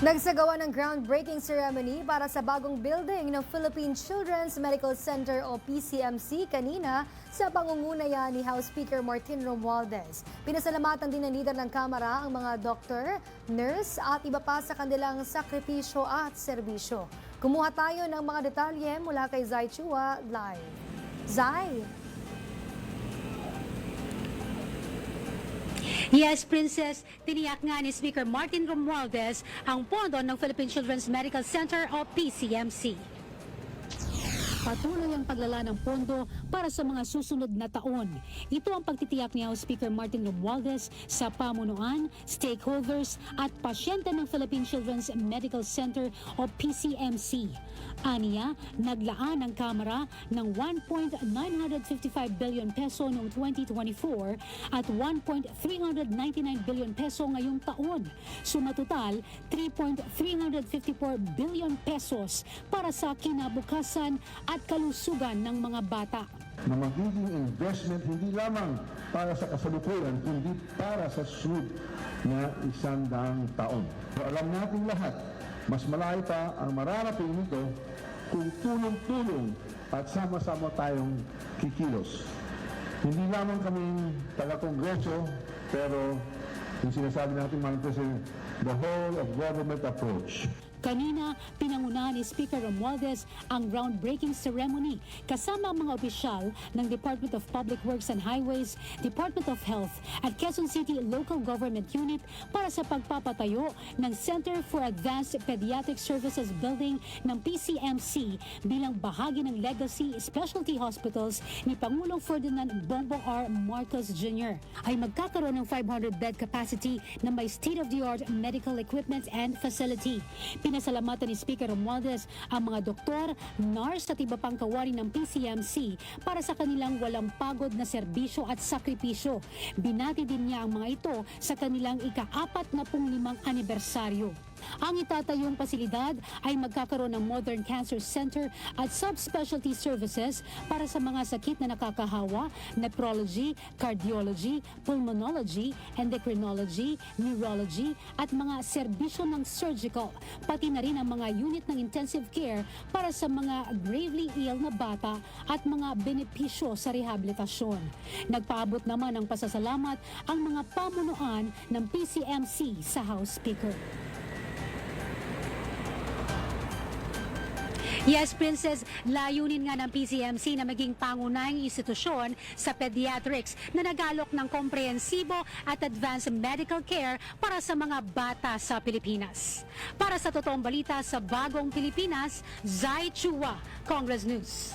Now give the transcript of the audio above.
Nagsagawa ng groundbreaking ceremony para sa bagong building ng Philippine Children's Medical Center o PCMC kanina sa pangunguna ni House Speaker Martin Romualdez. Pinasalamatan din ng leader ng Kamara ang mga doktor, nurse at iba pa sa kanilang sakripisyo at serbisyo. Kumuha tayo ng mga detalye mula kay Zai Chua live. Zai! Yes, Princess, tiniyak nga ni Speaker Martin Romualdez ang pondo ng Philippine Children's Medical Center o PCMC. Patuloy ang paglala ng pondo para sa mga susunod na taon. Ito ang pagtitiyak ni House Speaker Martin Romualdez sa pamunuan, stakeholders at pasyente ng Philippine Children's Medical Center o PCMC. Aniya, naglaan ang Kamara ng 1.955 billion peso noong 2024 at 1.399 billion peso ngayong taon. Sumatotal, 3.354 billion pesos para sa kinabukasan at kalusugan ng mga bata. Na magiging investment hindi lamang para sa kasalukuyan, kundi para sa susunod na isang daang taon. So, alam natin lahat, mas malayo pa ang mararating nito kung tulong-tulong at sama-sama tayong kikilos. Hindi lamang kaming taga-kongreso, pero yung sinasabi natin, Madam President, the whole of government approach. Kanina, pinangunahan ni Speaker Romualdez ang groundbreaking ceremony kasama ang mga opisyal ng Department of Public Works and Highways, Department of Health at Quezon City Local Government Unit para sa pagpapatayo ng Center for Advanced Pediatric Services Building ng PCMC bilang bahagi ng legacy specialty hospitals ni Pangulong Ferdinand Bongbong R. Marcos Jr. ay magkakaroon ng 500-bed capacity na may state-of-the-art medical equipment and facility. Pinasalamatan ni Speaker Romualdez ang mga doktor, nurse at iba pang kawani ng PCMC para sa kanilang walang pagod na serbisyo at sakripisyo. Binati din niya ang mga ito sa kanilang ika-apat na pong limang anibersaryo. Ang itatayong pasilidad ay magkakaroon ng Modern Cancer Center at subspecialty services para sa mga sakit na nakakahawa, nephrology, cardiology, pulmonology, endocrinology, neurology at mga serbisyo ng surgical, pati na rin ang mga unit ng intensive care para sa mga gravely ill na bata at mga benepisyo sa rehabilitasyon. Nagpaabot naman ng pasasalamat ang mga pamunuan ng PCMC sa House Speaker. Yes, Princess, layunin nga ng PCMC na maging pangunahing institusyon sa pediatrics na nagalok ng komprehensibo at advanced medical care para sa mga bata sa Pilipinas. Para sa totoong balita sa Bagong Pilipinas, Zai Chua, Congress News.